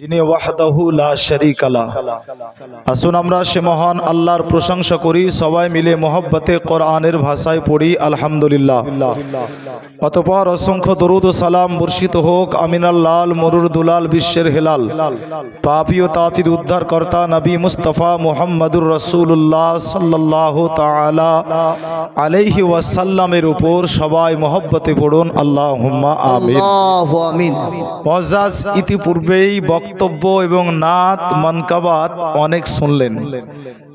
যিনি ওয়াহদাহু লা শারীকা লা। আসুন আমরা সে মহান আল্লাহর প্রশংসা করি সবাই মিলে মোহব্বতে কোরআনের ভাষায় পড়ি আলহামদুলিল্লাহ। অতপর অসংখ্য দরুদ ও সালাম বর্ষিত হোক আমিনাল লাল মরুর দুলাল বিশ্বের হেলাল। পাপি ও তাপির উদ্ধার কর্তা নবী মুস্তফা মুহাম্মদুর রসুল্লাহ সাল্লাহ তাআলা আলাইহি ওয়াসাল্লামের উপর সবাই মোহব্বতে পড়ুন। আল্লাহ আমিন। আল্লাহু আমিন। মজাজ ইতিপূর্বেই বক্তব্য এবং নাত মানকাবাত অনেক শুনলেন।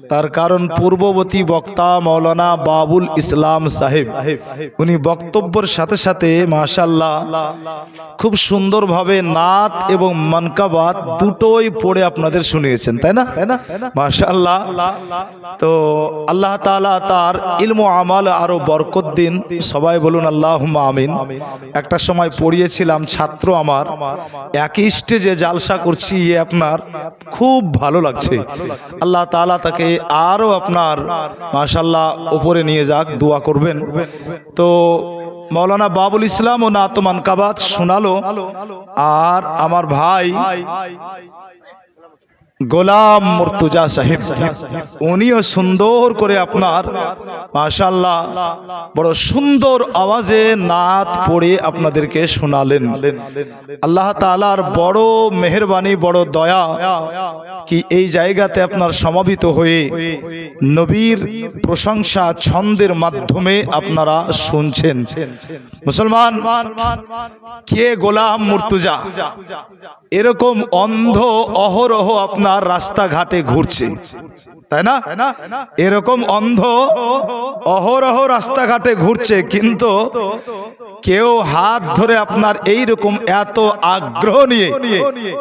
তার কারণ পূর্ববর্তী বক্তা মৌলানা বাবুল ইসলাম সাহেব। উনি বক্তব্যের সাথে সাথে মাশাল্লাহ খুব সুন্দরভাবে নাত এবং মনকাবাত দুটোই পড়ে আপনাদের শুনিয়েছেন, তাই না? মাশাল্লাহ তো আল্লাহ তাআলা তার ইলম আমাল আরও বরকত দিন। সবাই বলুন আল্লাহ আমিন। একটা সময় পড়িয়েছিলাম ছাত্র আমার। একই স্টেজে জালসা করছি, এ আপনার খুব ভালো লাগছে। আল্লাহ তাআলা তাকে আরও আপনার মাশাল্লাহ উপরে নিয়ে যাক, দোয়া করবেন। তো মৌলানা বাবুল ইসলাম ও নাতমান কাবাত শোনালো। আর আমার ভাই গোলাম মুর্তুজা সাহেব। উনিও সুন্দর করে আপনার মাশাল্লাহ বড় সুন্দর আওয়াজে নাত পড়ে আপনাদেরকে শোনালেন। আল্লাহ তাআলার বড় মেহেরবানি, বড় দয়া কি এই জায়গাতে আপনার সমাবিত হয়ে নবীর প্রশংসা ছন্দের মাধ্যমে আপনারা শুনছেন। মুসলমান, কে গোলাম মুর্তুজা? এরকম অন্ধ, অহরহ আপনার রাস্তাঘাটে ঘুরছে। তাই না? এরকম অন্ধ, অহরহ রাস্তাঘাটে ঘুরছে, কিন্তু কেউ হাত ধরে আপনার এই রকম এত আগ্রহ নিয়ে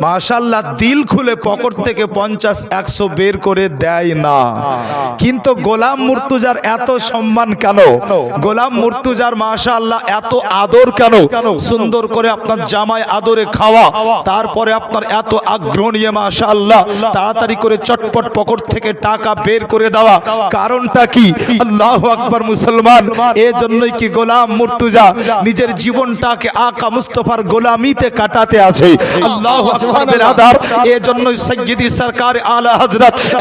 মাশাল্লাহ দিল খুলে পকেট থেকে পঞ্চাশ, একশো বের করে দেয় না। কিন্তু গোলাম মুর্তুজার এত সম্মান কেন? গোলাম মুর্তুজার মাশাল্লাহ এত আদর কেন? সুন্দর করে আপনার জামায় আদরে খাওয়া, তারপরে আপনার এত আগ্রহ নিয়ে মাশাল্লাহ তাড়াতাড়ি করে চটপট পকট থেকে টাকা বের করে দেওয়া। কারণটা কি? আল্লাহ আকবর মুসলমান, এজন্যই কি গোলাম মুর্তুজা নিজের জীবনটাকে আকা মুস্তফার গোলামিতে কাটাতে আছে। আল্লাহ এজন্যই সরকার আলা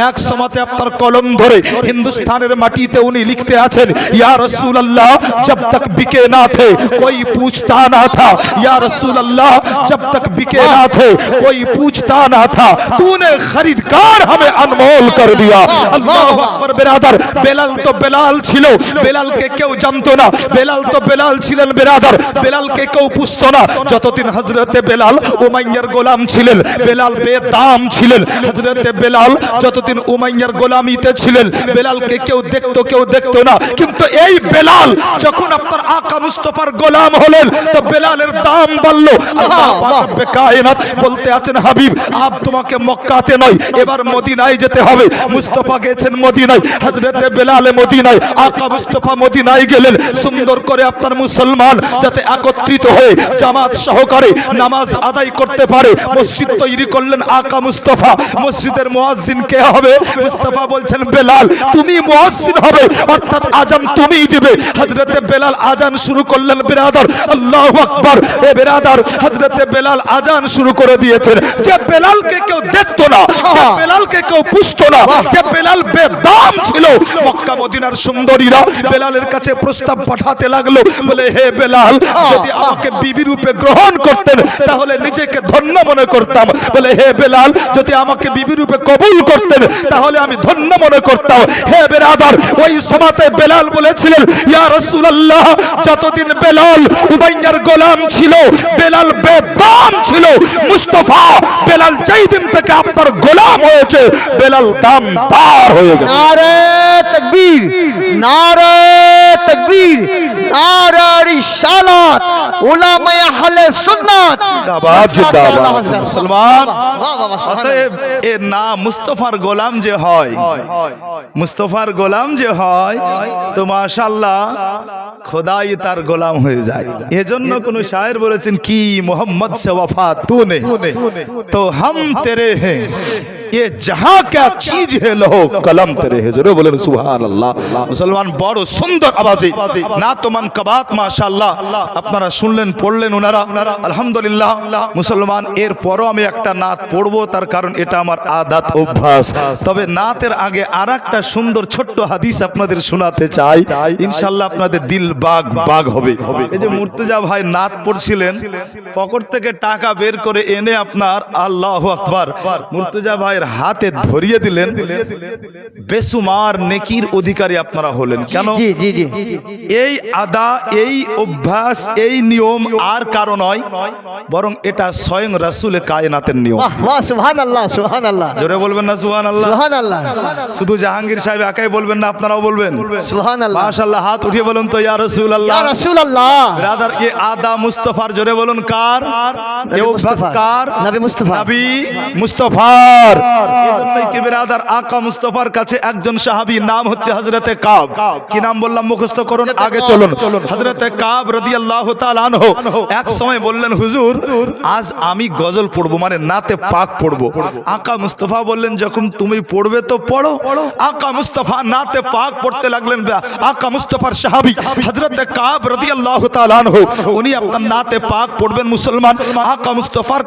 এক সময়তে আপনার কলম ধরে হিন্দুস্তানের মাটিতে উনি লিখতে আছেন, ইয়া রসুল আল্লাহ জব তক বিকে না থে, কই পুছতা না থা। ইয়া রসুল আল্লাহ জব তক বিকে না থে, কই পুছতা না থা। তুনে खरीदकार हमें अनमोल कर दिया अल्लाह আকবার বেরাদার বেলাল তো বেলাল ছিল বেলালকে কেউ জানতো না বেলাল তো বেলাল ছিলেন বেরাদার বেলালকে কেউ পুষতো না যতদিন হজরতে বেলাল উমাইয়ার গোলাম ছিলেন বেলাল বেদাম ছিলেন হজরতে বেলাল যতদিন উমাইয়ার গোলামিতে ছিলেন বেলালকে কেউ দেখতো কেউ দেখতো না কিন্তু এই বেলাল যখন আপনার আকা মুস্তফার গোলাম হলেন তো বেলালের দাম বাড়লো আল্লাহ পাক রব্বে কায়নাত বলতে আছেন হাবিব আপ তোমাকে মক্কাতে নয়, এবার মদিনায় যেতে হবে। মুস্তফা গেছেন মদিনায়, হযরতে বেলালে মদিনায়, আকা মুস্তফা মদিনায় গেলেন। সুন্দর করে আপনার মুসলমান যাতে একত্রিত হয়ে জামাত সহকারে নামাজ আদায় করতে পারে। মসজিদ তৈরি করলেন আকা মুস্তফা। মসজিদের মুয়াজ্জিন কে হবে? মুস্তফা বলছেন, বেলাল, তুমি মুয়াজ্জিন হবে, অর্থাৎ আজান তুমিই দিবে। হযরতে বেলাল আজান শুরু করলেন, বিরাদার, আল্লাহু আকবার। এ বিরাদার, হযরতে বেলাল আজান শুরু করে দিয়েছেন। যে বেলালকে কেউ দেখতো না যে বেলালকে কেউ পুষতো না যে বেলাল বেদাম ছিল। মক্কা মদিনার সুন্দরীরা বেলালের কাছে প্রস্তাব পাঠাতে লাগল বলে হে বেলাল যদি আমাকে বিবি রূপে গ্রহণ করতেন তাহলে নিজেকে ধন্য মনে করতাম। বলে হে বেলাল যদি আমাকে বিবি রূপে কবুল করতেন তাহলে আমি ধন্য মনে করতাম। হে বেরাদার ওই সময়তে বেলাল বলেছিলেন ইয়া রাসূলুল্লাহ যতদিন বেলাল উমাইয়ার গোলাম ছিল বেলাল বেদাম ছিল মুস্তাফা বেলাল যেই দিন থেকে আপনার গোলাম হয়েছে বেলাল দাম পার হয়ে গেছে। নারে তকবীর নারে তকবীর আর মুস্তফার গোলাম যে হয় মুস্তফার গোলাম যে হয় তো খোদাই তার গোলাম হয়ে যায়। এজন্য কোন শায়ের বলেছেন কি মোহাম্মদ সে তুনে। তো হাম তেরে सुंदर ना তো মানকাবাত মাশাআল্লাহ। আপনারা শুনলেন পড়লেন ওনারা। আলহামদুলিল্লাহ মুসলমান এর পরও আমি একটা নাত পড়ব তার কারণ এটা আমার আদাত অভ্যাস। তবে নাতের আগে আর একটা সুন্দর ছোট্ট হাদিস আপনাদের শোনাতে চাই। ইনশাল্লাহ আপনাদের দিল বাগ বাগ হবে। এই যে মুর্তজা ভাই নাত পড়ছিলেন পকেট থেকে টাকা বের করে এনে আপনার আল্লাহ আকবার। মুর্তজা ভাইয়ের হাতে ধরিয়ে দিলেন। বেসুমার নেকির অধিকারী আপনারা হলেন। কেন? এই আদা এই অভ্যাস এই নিয়ম আর কারও নয় বরং এটা স্বয়ং রাসুল কায়নাতের নিয়ম। আল্লাহ আল্লাহ জোরে বলবেন না সুহান আল্লাহ আল্লাহ শুধু জাহাঙ্গীর সাহেব একাই বলবেন না আপনারাও বলবেন। আল্লাহ মাশাআল্লাহ হাত উঠিয়ে বলুন তো ইয়া রাসূলুল্লাহ। ইয়া রাসূলুল্লাহ। ব্রাদার এ আদা মুস্তফার জোরে বলুন কার? এ অভ্যাস কার? নবী মুস্তাফা। নবী মুস্তফার। এজন্যই কি ব্রাদার আকা মুস্তফার কাছে একজন সাহাবী নাম হচ্ছে হযরতে কাব। কি নাম বললাম মুখস্থ করুন আগে চলুন। মানে মুসলমান।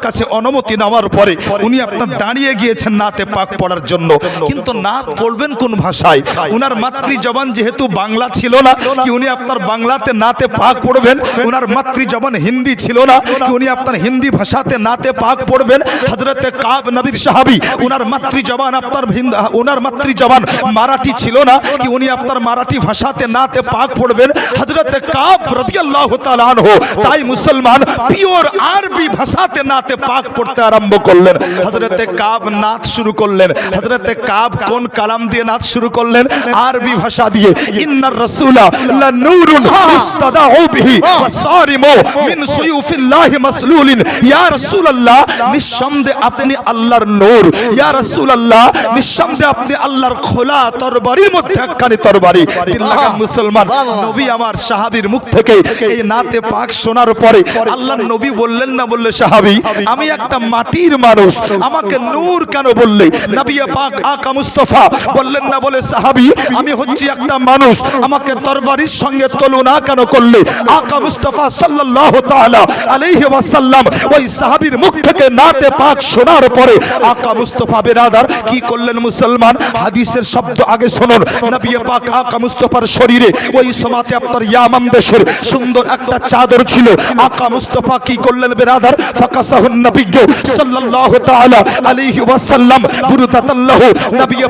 কাছে অনুমতি নেওয়ার পরে উনি আপনার দাঁড়িয়ে গিয়েছেন নাতে পাক পড়ার জন্য। কিন্তু নাত পড়বেন কোন ভাষায়? উনার মাতৃ জবান যেহেতু বাংলা ছিল না, কি উনি আপনার বাংলাতে নাতে পাক পড়বেন। উনার মাতৃ জবান হিন্দি ছিল না উনি আপনার হিন্দি ভাষাতে নাতে পাক পড়বেন? হযরতে কাব নবীর সাহাবী, উনার মাতৃ জবান আপনার উনার মাতৃ জবান মারাঠি ছিল না, কি উনি আপনার মারাঠি ভাষাতে নাতে পাক পড়বেন? হযরতে কাব রাদিয়াল্লাহু তাআলা আনহু, তাই মুসলমান পিওর আরবি ভাষাতে নাতে পাক পড়তে আরম্ভ করলেন। হযরতে কাব নাত শুরু করলেন। হজরতে কাব কোন কালাম দিয়ে নাত শুরু করলেন? আরবি ভাষা দিয়ে, ইন্নার রাসূলা নূরুন ইস্তাদাউ বিহি ওয়াসারিমু মিন সুয়ুফিল্লাহি মাসলুলিন ইয়া রাসূলুল্লাহ নিঃসন্দেহে আপনি আল্লাহর নূর। ইয়া রাসূলুল্লাহ নিঃসন্দেহে আপনি আল্লাহর খোলা তরবারির মধ্যে একখানি তরবারি। দিল লাগান মুসলমান নবী আমার সাহাবীর মুখ থেকে এই নাতে পাক শোনার পরে আল্লাহর নবী বললেন না বললে সাহাবী আমি একটা মাটির মানুষ আমাকে নূর কেন বললে? নবী পাক আকা মুস্তাফা বললেন না বলে সাহাবী আমি হচ্ছি একটা মানুষ আমাকে তরবারির সঙ্গে তুলনা কেন করলে? আকা মুস্তাফা সাল্লাল্লাহু তাআলা আলাইহি ওয়াসাল্লাম ওই সাহাবীর মুখ থেকে নাতে পাক শোনার পরে আকা মুস্তাফা বেরাদার কি করলেন মুসলমান? হাদিসের শব্দ আগে শুনুন। পাক আকা মুস্তাফার শরীরে ওই সমাতে আপনার দেশের সুন্দর একটা চাদর ছিল। আকা মুস্তাফা কি করলেন বেরাদার? ফাকাসাহুন ওয়াসাল্লাম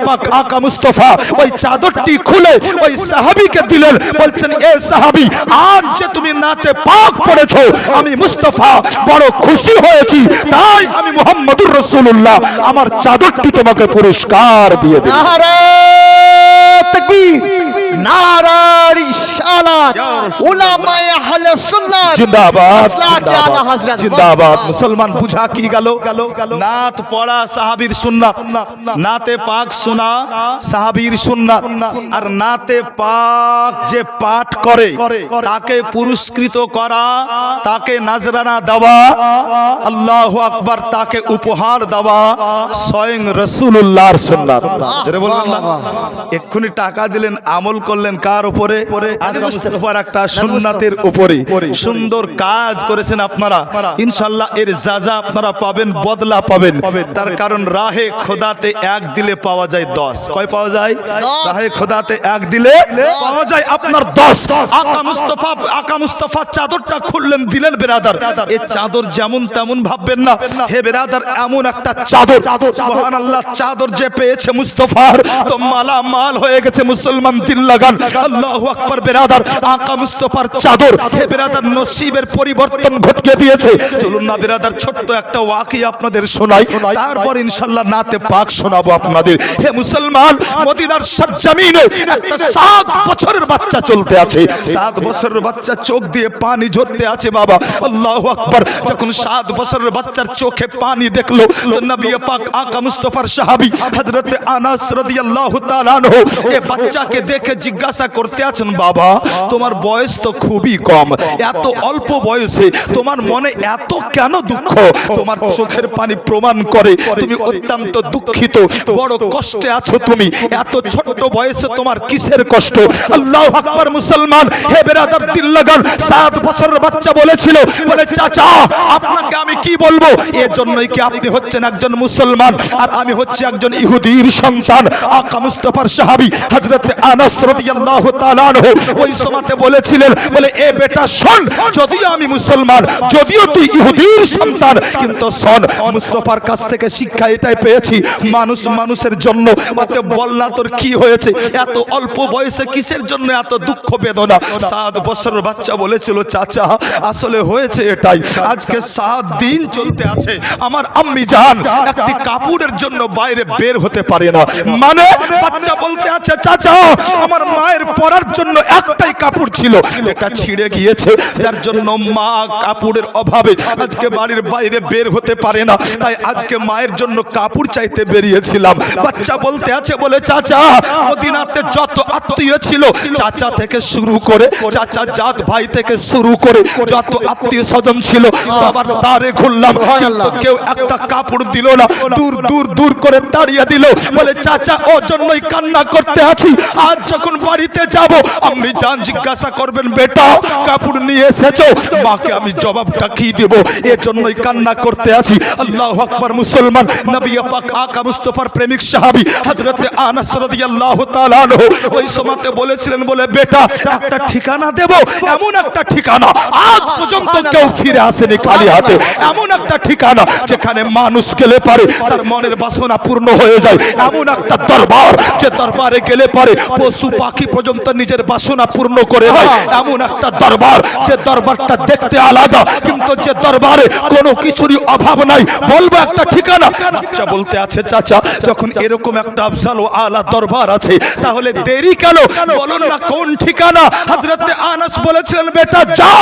পাক আকা মুস্তাফা ওই চাদরটি খুলে ওই সাহাবীকে দিলেন। বলছেন, এ সাহাবী, আজ যে তুমি নাতে পাক পড়েছো, আমি মুস্তফা বড় খুশি হয়েছি। তাই আমি মুহাম্মদুর রাসূলুল্লাহ, আমার চাদরটি তোমাকে পুরস্কার দিয়ে দিই নারে তাকবীর নারা রিসালাত উলামায়ে আহলে সুন্নাত। জিন্দাবাদ মাসলাক আলা জিন্দাবাদ, হযরত জিন্দাবাদ। মুসলমান বুঝা কি গেল? নাত পড়া সাহাবীর সুন্নাত। নাতে পাক শোনা সাহাবীর সুন্নাত। আর নাতে পাক যে পাঠ করে তাকে পুরস্কৃত করা তাকে নাজরানা দেওয়া আল্লাহু আকবার তাকে উপহার দেওয়া স্বয়ং রাসূলুল্লাহর সুন্নাত। বলবেন না। এক্ষুনি টাকা দিলেন আমল করলেন। কার উপরে? একটা সুন্নাতের উপরে। সুন্দর কাজ করেছেন আপনারা। ইনশাল্লাহ এর যাজা আপনারা পাবেন বদলা পাবেন। তার কারণ রাহে খোদাতে এক দিলে পাওয়া যায় দশ। কয় পাওয়া যায়? রাহে খোদাতে এক দিলে পাওয়া যায় আপনার দশ। আকা মুস্তফা আকা মুস্তফা চাদরটা খুললেন দিলেন বেরাদার। এই চাদর যেমন তেমন ভাববেন না। হে বেরাদার এমন একটা চাদর। সুবহানাল্লাহ চাদর যে পেয়েছে মুস্তফার তো মালা মাল হয়ে গেছে মুসলমান দিল লাগান আল্লাহু আকবার বেরাদার, আকা মুস্তফার চাদর, হে বেরাদার, নসিবের পরিবর্তন ঘটকে দিয়েছে। চলুন না বেরাদার, ছোট্ট একটা ওয়াকি আপনাদের শোনাই। তারপর ইনশাআল্লাহ নাতে পাক শোনাবো আপনাদের। হে মুসলমান, মদিনার সরজমিনে একটা সাত বছরের বাচ্চা চলতে আছে। সাত বছরের বাচ্চা চোখ দিয়ে পানি ঝরতে আছে বাবা। আল্লাহু আকবার, যখন সাত বছরের বাচ্চার চোখে পানি দেখল নবী পাক আকা মুস্তাফার সাহাবী, হযরত আনাস রাদিয়াল্লাহু তাআলা আনহু এই বাচ্চাকে দেখে জিজ্ঞাসা করতে আছেন, বাবা, তোমার বয়স তো খুবই কম। এত অল্প বয়সে তোমার মনে এত কেন দুঃখ? তোমার চোখের পানি প্রমাণ করে তুমি অত্যন্ত দুঃখিত। বড় কষ্টে আছো তুমি। এত ছোট্ট বয়সে তোমার কিসের কষ্ট? আল্লাহ আকবার মুসলমান, হে বেরাদার দিল লাগান সাত বছরের বাচ্চা বলেছিল। বলে, চাচা, আপনাকে আমি কি বলব? এর জন্যই কি আপনি হচ্ছেন একজন মুসলমান? আর আমি হচ্ছে একজন ইহুদির সন্তান। আকা মুস্তাফার সাহাবী হযরত আনাস রাদিয়াল্লাহু তাআলা আনহু ওই সময়তে বলেছিলেন, বলে, এ বেটা শোন, যদিও আমি মুসলমান, যদিও তুই ইহুদির সন্তান, কিন্তু শোন, মুস্তাফার কাছ থেকে শিক্ষা এটাই পেয়েছি, মানুষ মানুষের জন্য বল না তোর কি হয়েছে, এত অল্প বয়সে কিসের জন্য এত দুঃখ বেদনা? সাত বছরের বাচ্চা বলেছিল, চাচা, আসলে হয়েছে এটাই, আজকে সাত দিন চলতে আছে, আমার আম্মি জান একটি কাপড়ের জন্য বাইরে বের হতে পারে না। মানে বাচ্চা বলতে আছে, চাচা, আমার মায়ের পরার জন্য একটাই কাপড় ছিল যেটা ছিঁড়ে গিয়েছে। যার জন্য মা কাপড়ের অভাবে আজকে বাড়ির বাইরে বের হতে পারে না। তাই আজকে মায়ের জন্য কাপড় চাইতে বেরিয়েছিলাম। বাচ্চা বলতে আছে বলে চাচা মদিনাতে যত আত্মীয় ছিল চাচা থেকে শুরু করে চাচা জাত ভাই থেকে শুরু করে যত আত্মীয় স্বজন ছিল সবার দ্বারে ঘুরলাম। কিন্তু কেউ একটা কাপড় দিল না। দূর দূর দূর করে তাড়িয়ে দিল। বলে চাচা ও জন্যই কান্না করতে আছি। আজ যখন বাড়িতে যাব। আমি জান জিজ্ঞাসা করবেন, বেটা, কাপড় নিয়ে এসেছ? মাকে আমি জবাবটা কি দেব? এর জন্যই কান্না করতে আছি। আল্লাহ আকবার, মুসলমান। নবী পাক আকা মুস্তফার প্রেমিক সাহাবী হযরত আনাস রাদিয়াল্লাহু তাআলা আনহু ওই সময়তে বলেছিলেন, বলে, বেটা, একটা ঠিকানা দেব, এমন একটা ঠিকানা। আজ পর্যন্ত কেউ ফিরে আসেনি খালি হাতে। এমন একটা ঠিকানা যেখানে মানুষ গেলে পারে, তার মনের বাসনা পূর্ণ হয়ে যায়। এমন একটা দরবার যে দরবারে গেলে পারে, পশু পাখি পর্যন্ত নিজের বাসনা পূর্ণ করে দেয় এমন একটা দরবার যে দরবারটা দেখতে আলাদা কিন্তু যে দরবারে কোনো কিছুরই অভাব নাই। বলব একটা ঠিকানা। বাচ্চা বলতে আছে চাচা যখন এরকম একটা আফজাল ও আলা দরবার আছে তাহলে দেরি কেন? বলুন না কোন ঠিকানা? হযরতে আনাস বলেছিলেন বেটা যা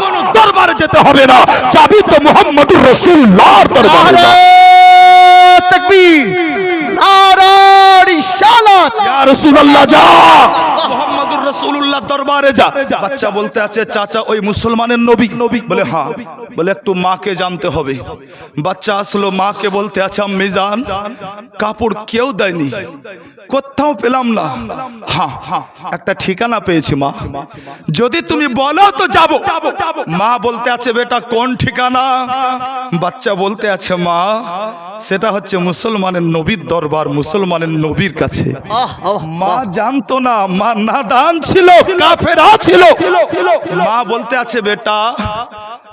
কোন দরবারে যেতে হবে না। যাবি তো মুহাম্মদুর রাসূলুল্লাহর দরবারে তাকবীর। নারে রিসালাত ইয়া রাসূলুল্লাহ যা। মুহাম্মদুর রাসূলুল্লাহ দরবারে যা। বাচ্চা বলতে আছে চাচা ওই মুসলমানের নবী। নবী বলে হ্যাঁ। বলে একটু মাকে জানতে হবে। বাচ্চা আসলো মাকে বলতে আছে আম্মি জান কাপড় কেউ দেয়নি। কোথাও পেলাম না। হ্যাঁ হ্যাঁ একটা ঠিকানা পেয়েছি মা। যদি তুমি বলো তো যাব। মা বলতে আছে বেটা কোন ঠিকানা? বাচ্চা বলতে আছে মা সেটা হচ্ছে মুসলমানের নবীর দরবার মুসলমানের নবীর কাছে। মা জানতো না মা নাদান ছিল কাফেরা ছিল। মা বলতে আছে বেটা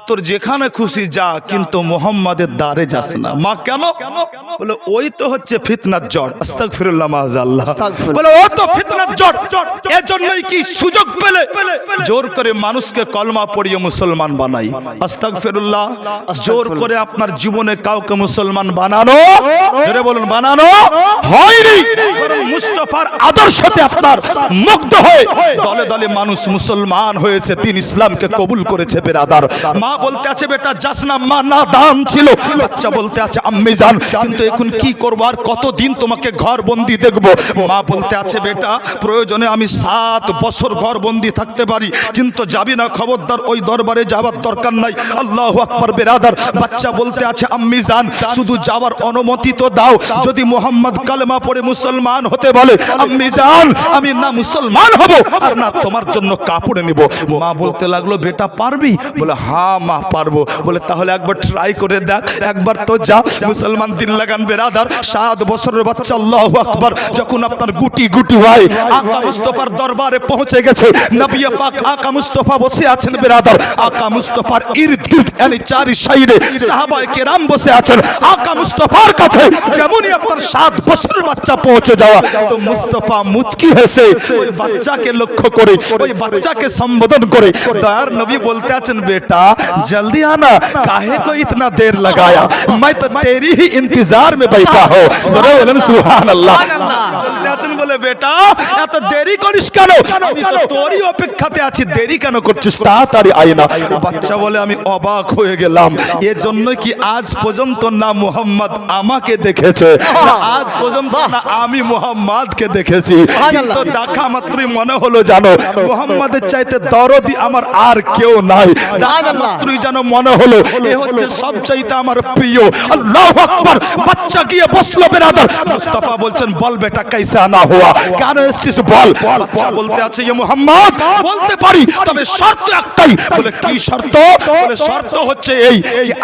তোর যেখানে খুশি যা কিন্তু মোহাম্মদের দ্বারে যাস না। মা কেন? বলে ওই তো হচ্ছে ফিতনার জড় আস্তাগফিরুল্লাহ মাআজাল্লাহ আস্তাগফিরুল্লাহ। বলে ও তো ফিতনার জড় এজন্যই কি সুযোগ পেলে? জোর করে মানুষকে কলমা পড়িয়ে মুসলমান বানাই। আস্তাগফিরুল্লাহ জোর করে আপনার জীবনে কাউকে মুসলমান বানানো জোরে বলুন বানানো হয়নি। মুস্তফার আদর্শতে আপনার মুগ্ধ হয়ে দলে দলে মানুষ মুসলমান হয়েছে দিন ইসলামকে কবুল করেছে বেরাদার। মা বলতে আছে, বেটা যাস না মা না দান ছিল। বাচ্চা বলতে আছে, আম্মি জান, কিন্তু এখন কি করব আর কতদিন তোমাকে ঘর বন্দি দেখব? মা বলতে আছে, বেটা, প্রয়োজনে আমি সাত বছর ঘর বন্দি থাকতে পারি, কিন্তু যাবি না খবরদার, ওই দরবারে দরকার নাই। আল্লাহ আকবর, বেরাদার। বাচ্চা বলতে আছে জান, শুধু যাওয়ার অনুমতি তো দাও, যদি মোহাম্মদ কালেমা পড়ে মুসলমান হতে বলে, আম্মি জান, আমি না মুসলমান হব, আর না তোমার জন্য কাপড় নিব। মা বলতে লাগল, বেটা, পারবি? বলে হ্যাঁ মা পারব। বলে, তাহলে একবার ট্রাই করে দেখ। একবার তো যা। মুসলমান দিন লাগান বেরাদার। সাত বছরের বাচ্চা, আল্লাহ আকবর। যখন আপনার গুটি গুটি হয়, আকা মুস্তফার দরবারে পৌঁছে গেছে। নবী পাক আকা মুস্তফা বসে আছেন বেরাদার। আকা মুস্তফার ইরদ গির্দ yani চারি সাইডে সাহাবায়ে কেরাম বসে আছেন। আকা মুস্তফার কাছে যেমনই আপনার সাত বছরের বাচ্চা পৌঁছে যাওয়া, তো মুস্তফা মুচকি হেসে ওই বাচ্চাকে লক্ষ্য করে, ওই বাচ্চাকে সম্বোধন করে। দয়ার নবী বলতে আছেন, বেটা जल्दी आना काहे को इतना देर लगाया मैं तो तेरी ही इंतजार में बैठा हो জোরে বলেন সুবহান আল্লাহ বলতে আছেন বলে বেটা এত দেরি করিস কেন আমি তো তোরই অপেক্ষাতে আছি দেরি কেন করছিস তাড়াতাড়ি আয় না বাচ্চা বলে আমি অবাক হয়ে গেলাম এজন্য কি আজ পর্যন্ত না মুহাম্মদ আমাকে দেখেছে আজ পর্যন্ত বাহ। না আমি মোহাম্মদকে দেখেছি সুবহানাল্লাহ। কিন্তু দেখা মাত্রই মনে হলো জানো মোহাম্মদের চাইতে দরদি আমার আর কেউ নাই দেখা সুবহানাল্লাহ। মাত্রই যেন মনে হলো এ হচ্ছে সব চাইতে আমার প্রিয়। আল্লাহ আকবার বাচ্চা গিয়ে বসল বেরাদার। মুস্তাফা বলছেন বল বেটা কাইসা না হুয়া? কেন এসছিস বল? বাচ্চা বলতে আছে ইয়ে মোহাম্মদ বলতে পারি তবে শর্ত একটাই। বলে কি শর্ত? বলে শর্ত হচ্ছে এই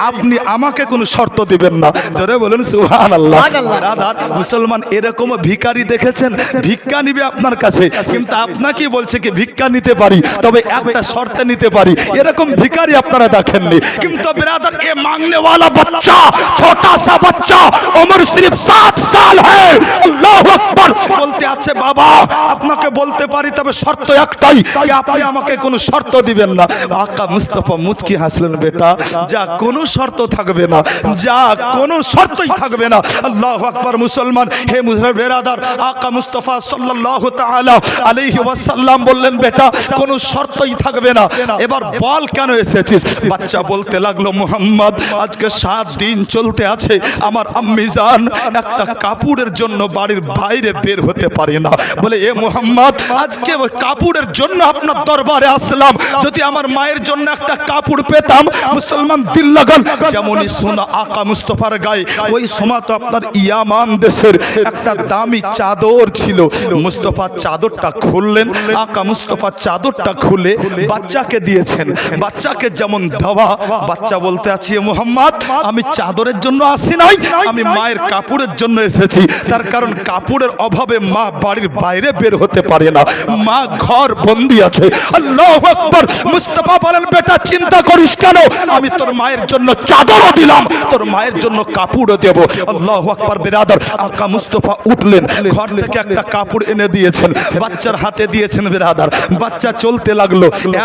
আপনি আমাকে কোনো শর্ত দিবেন না। জোরে বলুন সুবহানাল্লাহ। বেরাদার মুসলমান এরকম ভিখারি দেখেছেন ভিক্ষা নিবে আপনার কাছে। কিন্তু আপনাকে বলছে কি ভিক্ষা নিতে পারি তবে একটা শর্তে নিতে পারি। এরকম ভিখারি আপনারা করে দেখেননি কিন্তু এ ছোটা সা সাত সাল হ্যাঁ বলতে আছে, বাবা, আপনাকে বলতে পারি, তবে শর্ত একটাই আপনি আমাকে কোনো শর্ত দিবেন না। আকা মুস্তফা মুচকি হাসলেন, বেটা, যা কোনো শর্ত থাকবে না, যা কোনো শর্তই থাকবে না। আল্লাহ আকবর, মুসলমান, হে বেরাদার, আকা মুস্তফা সাল্লাল্লাহু তাআলা আলাইহি বললেন, বেটা, কোনো শর্তই থাকবে না। এবার বল কেন এসেছিস? বাচ্চা বলতে লাগল, মোহাম্মদ, আজকে সাত দিন চলতে আছে। আমার আম্মি জান একটা কাপড়ের জন্য বাড়ির বাইরে বের হতে পারে না। বলে, এ মোহাম্মদ, আজকে কাপড়ের জন্য আপনার দরবারে আসলাম। যদি আমার মায়ের জন্য একটা কাপড় পেতাম, মুসলমান দিল লাগান। যেমনই সোনা আকা মুস্তফার গায়ে, ওই সময় তো আপনার ইয়ামান দেশের একটা দামি চাদর ছিল। মুস্তফা চাদরটা খুললেন, আকা মুস্তফা চাদরটা খুলে বাচ্চাকে দিয়েছেন। বাচ্চাকে যেমন দেওয়া বাচ্চা বলতে আছি মোহাম্মদ, আমি চাদরের জন্য আসি নাই, আমি মায়ের কাপড়ের জন্য এসেছি। তার কারণ কাপড়ের অভাবে মা বাড়ির বাইরে বের হতে পারে না। মা ঘর বন্দি আছে। আল্লাহ আকবার, মুস্তফা বলেন, বেটা, চিন্তা করিস কেন? আমি তোর মায়ের জন্য চাদরও দিলাম, তোর মায়ের জন্য কাপড়ও দেব। আল্লাহ আকবার, বেরাদার, আকা মুস্তফা উঠলেন, ঘর থেকে একটা কাপড় এনে দিয়েছেন, বাচ্চার হাতে দিয়েছেন বেরাদার। বাচ্চা চলতে লাগল,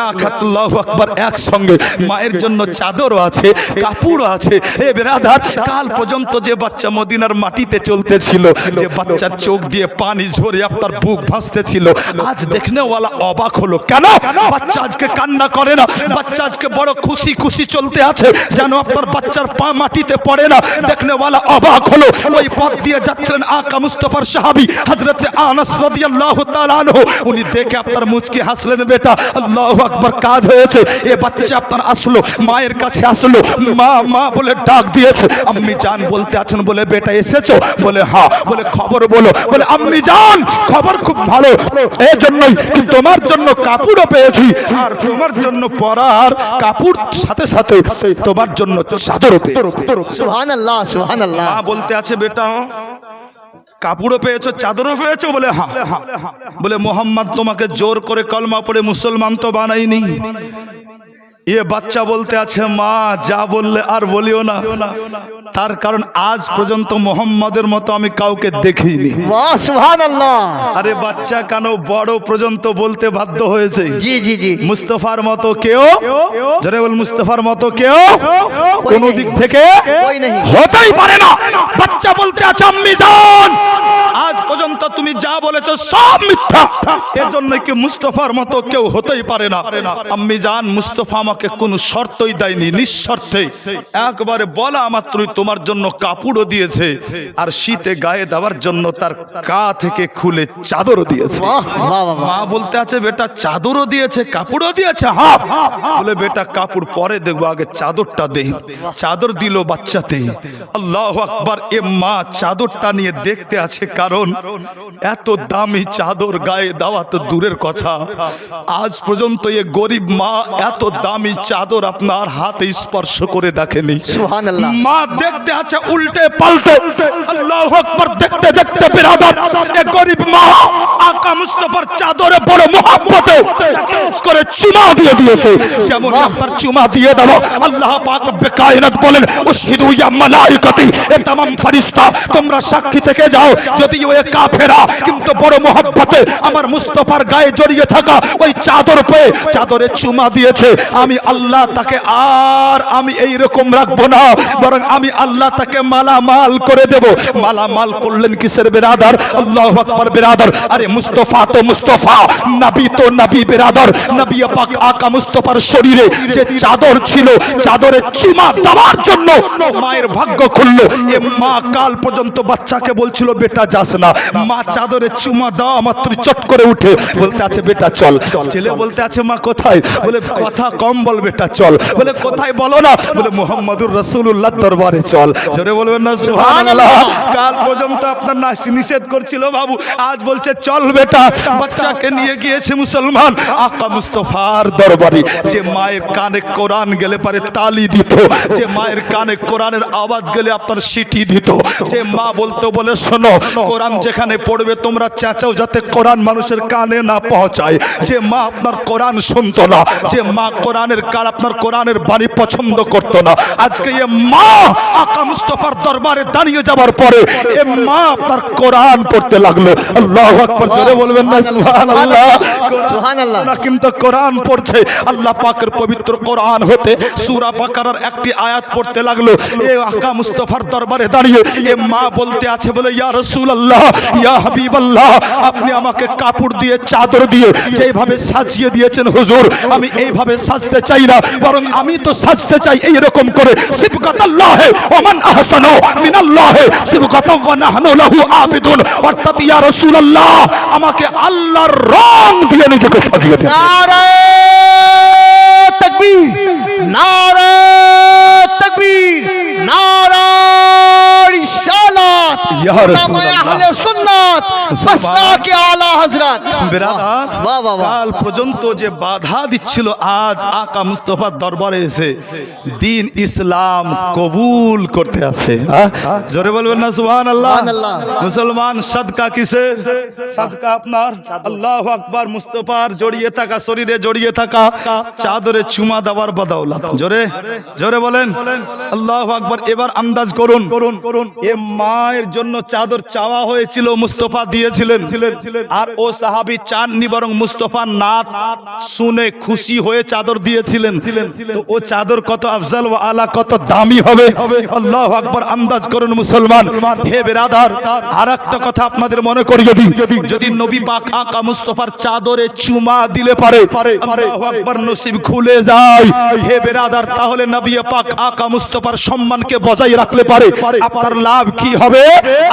এক হাত, আল্লাহ আকবার, একসঙ্গে। মায়ের জন্য চাদরও আছে, কাপড়ও আছে। এ বেরাদার, কাল পর্যন্ত যে বাচ্চা মদিনার মাটিতে চলতেছিল, যে বাচ্চার চোখ দিয়ে পানি ঝরে আপনার বুক ভাসতেছিল, আজ দেখনেওয়ালা অবাক হলো। কেন? বাচ্চা আজকে কান্না করে না। বাচ্চা আজকে বড় খুশি খুশি চলতে আছে, যেন আপনার বাচ্চার পা মাটিতে পড়ে না। দেখনেওয়ালা অবাক হলো। ওই পথ দিয়ে যাচ্ছিলেন আকা মুস্তফার সাহাবি, হযরত আনাস রাদিয়াল্লাহু তাআলা আনহু। উনি দেখে আপনার মুচকি হাসলেন, বেটা, আল্লাহু আকবার, কাজ হয়েছে। এ বাচ্চা আপনার আসলো মায়ের কাছে আসলো। মা মা বলে ডাক দিয়েছে। আম্মি জান বলতে আছেন বলে বেটা এসেছ? বলে হ্যাঁ। বলে খবর বলো। বলে আম্মি জান খবর খুব ভালো। এই জন্যই কি তোমার জন্য কাপড়ও পেয়েছি আর তোমার জন্য পরার কাপড় সাথে সাথে তোমার জন্য চাদরও পেয়েছি। সুবহানাল্লাহ সুবহানাল্লাহ। মা বলতে আছে বেটা কাপড়ও পেয়েছ চাদরও পেয়েছ? বলে হ্যাঁ। বলে মোহাম্মদ তোমাকে জোর করে কলমা পড়ে মুসলমান তো বানাইনি। এ বাচ্চা বলতে আছে মা যা বললে আর বলিও না। তার কারণ আজ পর্যন্ত মোহাম্মদের মতো আমি কাউকে দেখিনি। আরে বাচ্চা কেন বড় পর্যন্ত বলতে বাধ্য হয়েছে? মুস্তফার মতো কেউ জরে বল মুস্তফার মতো কেউ কোন দিক থেকে হতেই পারে না। বাচ্চা বলতে আছে আম্মি জান। আজ পর্যন্ত তুমি যা বলেছ সব মিথ্যা। এর জন্য কি মুস্তফার মতো কেউ হতেই পারে না। আম্মি জান মুস্তফা আমাকে কোনো শর্তই দেয়নি নিঃশর্তে। একবারে বলা মাত্রই তোমার জন্য কাপড়ও দিয়েছে আর শীতে গায়ে দেওয়ার জন্য তার কা থেকে খুলে চাদরও দিয়েছে। মা বলতে আছে বেটা চাদরও দিয়েছে কাপড়ও দিয়েছে হ্যাঁ বলে বেটা কাপড় পরে দেখব আগে চাদরটা দে। চাদর দিল বাচ্চাতে। আল্লাহ আকবার এ মা চাদরটা নিয়ে দেখতে আছে কারণ এত দামি চাদর গায়ে দেওয়া তো দূরের কথা। আজ পর্যন্ত এ গরিব মা এত দামি চাদর আপনার হাতে স্পর্শ করে দেখেনি সুবহানাল্লাহ মা দেখতে আছে উল্টে পাল্টে আল্লাহ আকবার দেখতে দেখতে বিরাদার এ গরিব মা আকা মুস্তফার চাদরে বড় মোহাব্বতে করে চুমা দিয়ে দিয়েছে যেমন আপনার চুমা দিয়ে দাও আল্লাহ পাক রব্বে কায়নাত বলেন উশহিদু ইয়া মালাইকাতি এ तमाम ফেরেশতা তোমরা সাক্ষী থেকে যাও যদি ওই কাফেরা কিন্তু বড় মোহাব্বতে আমার মুস্তফার গায়ে জড়িয়ে থাকা ওই চাদর পেয়ে চাদরে চুমা দিয়েছে আমি আল্লাহ তাকে আর আমি এই রকম রাখব না বরং আমি আল্লাহ তাকে মালামাল করে দেব। মালামাল করলেন কিসের বেরাদার? আল্লাহ আকবার বেরাদার। আরে মুস্তফা তো মুস্তফা নবী তো নবী বেরাদার। নবী নবী পাক আকা মুস্তফার শরীরে যে চাদর ছিল চাদরে চুমা দেওয়ার জন্য মায়ের ভাগ্য খুললো। এ মা কাল পর্যন্ত বাচ্চাকে বলছিল বেটা যাস না। মা চাদরে চুমা দেওয়া মাত্র চট করে উঠে বলতে আছে বেটা চল। ছেলে বলতে আছে মা কোথায়? বলে কথা কম বল বেটা চল। বলে কোথায় বলো না? বলে মোহাম্মদুর রসুল্লাহ দরবারে চল। জোরে বলবেন না সুবহানাল্লাহ। কাল পর্যন্ত আপনার না নিষেধ করছিল বাবু। আজ বলছে চল বেটা বাচ্চাকে নিয়ে গিয়েছে মুসলমান আকা মুস্তফার দরবারে। যে মায়ের কানে কোরআন গেলে পারে তালি দিত যে মায়ের কানে কোরআনের আওয়াজ গেলে আপনার সিটি দিত। যে মা বলতো বলে শোনো কোরআন যেখানে পড়বে তোমরা চেঁচাও যাতে কোরআন মানুষের কানে না পৌঁছায়। যে মা আপনার কোরআন শুনতো না যে মা কোরআনের কাল আপনার কোরআনের বাণী পছন্দ করতো না। আজকে এ মা আকা মুস্তফার দরবারে দাঁড়িয়ে যাবার পরে এ মা আপনার কোরআন পড়তে লাগল। আল্লাহ আকবার জোরে বলবেন না সুবহানাল্লাহ। সুবহানাল্লাহ। ওরা কিন্তু কোরআন পড়ছে। আল্লাহ পাকের পবিত্র কোরআন হতে সূরা বাকারার একটি আয়াত পড়তে লাগল। এ আকা মুস্তফার দরবারে দাঁড়িয়ে এ মা বলতে আছে বলে ইয়া রাসূলুল্লাহ ইয়া হাবিবাল্লাহ আপনি আমাকে কাপড় দিয়ে চাদর দিয়ে যেভাবে সাজিয়ে দিয়েছেন হুজুর আমি এইভাবে সাজতে চাই না বরং আমি তো সাজতে চাই এই রকম করে। সিবকাতাল্লাহ ওমান আহসানু মিনাল্লাহ সিবকাতাও ওয়া নাহনু লাহু আবিদুন। অর্থাৎ ইয়া রাসূলুল্লাহ আমাকে আল্লাহর রং দিয়ে নিজেকে সাজিয়ে দেন। নারে তকবীর নারে তকবীর নারে রিসালাত ইয়া রাসূলুল্লাহ। আহলে সুন্নাত মাসলাকে আলা হযরত। বেরাদার বাহ, বাহ, বাহ। কাল পর্যন্ত যে বাধা দিচ্ছিল আজ আকা মুস্তফার দরবারে এসে দিন ইসলাম কবুল করতে আছে? জোরে বলবেন না সুবহানাল্লাহ। মুসলমান সাদকা কিসে সাদকা আপনার আল্লাহ আকবার মুস্তফার জড়িয়ে থাকা শরীরে জড়িয়ে থাকা চাদরে চুমা দেওয়ার বদৌলত। জোরে জোরে বলেন। আল্লাহ আকবার এবার আন্দাজ করুন করুন করুন। এ মায়ের জন্য চাদর চাওয়া হয়েছিল মুস্তফা দিয়েছিলেন। আর ও সাহাবী চাননি বরং মুস্তফা নাত শুনে খুশি হয়ে চাদর দিয়েছিলেন। তো ও চাদর কত আফজাল ও আলা কত দামি হবে? আল্লাহ আকবার আন্দাজ করুন মুসলমান। হে বেরাদার আর একটা কথা আপনাদের মনে করিয়ে দিই। যদি নবী পাক আকা মুস্তফার চাদরে চুমা দিলে পারে আল্লাহু আকবার নসিব খুলে যায়। হে বেরাদার তাহলে নবী পাক আকা মুস্তফার সম্মানকে বজায় রাখলে পারে। আপনার লাভ কি হবে?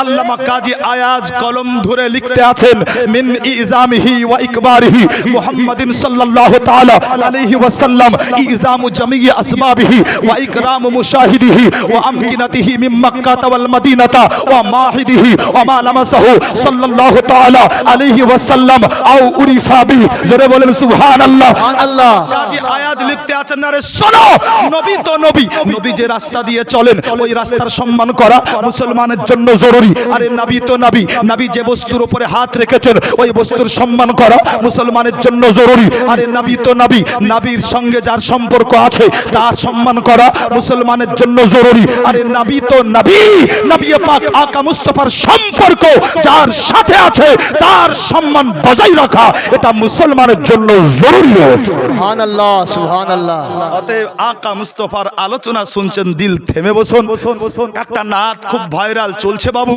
আল্লামা কাজী আয়াজ কলম ধরে লিখতে আছেন মিন ইজামিহি ওয়া ইকবারিহি মুহাম্মাদিন সাল্লাল্লাহু তাআলা আলাইহি ওয়াসাল্লাম ইজামু জামিই আসবাবিহি ওয়া ইকরামু মুশাহিদিহি ওয়া আমকিনাতিহি মিন মাক্কাহ ওয়াল মাদিনাতা ওয়া মাহিদিহি ওয়া মা লামাসাহু সাল্লাল্লাহু তাআলা আলাইহি ওয়াসাল্লাম আও উরিফা বি। জোরে বলেন সুবহানাল্লাহ। আল্লাহ কাজী আয়াজ লিখতে আছেন না রে শোনো নবী তো নবী। নবী যে রাস্তা দিয়ে চলেন ওই রাস্তার সম্মান করা মুসলমানের জন্য জরুরি। আরে নবী তো নবী। নবী যে বস্তুর উপরে হাত রেখেছেন ওই বস্তুর সম্মান করা মুসলমানের জন্য জরুরি। আরে নবী তো নবী নবীর সঙ্গে যার সম্পর্ক আছে তার সম্মান করা মুসলমানের জন্য জরুরি। আরে নবী তো নবী নবী পাক আকা মুস্তফার সম্পর্ক যার সাথে আছে তার সম্মান বজায় রাখা এটা মুসলমানের জন্য জরুরি সুবহানাল্লাহ সুবহানাল্লাহ। অতএব আকা মুস্তফার আলোচনা শুনছেন দিল থেমে বসুন। একটা নাত খুব ভাইরাল চলছে বাবু।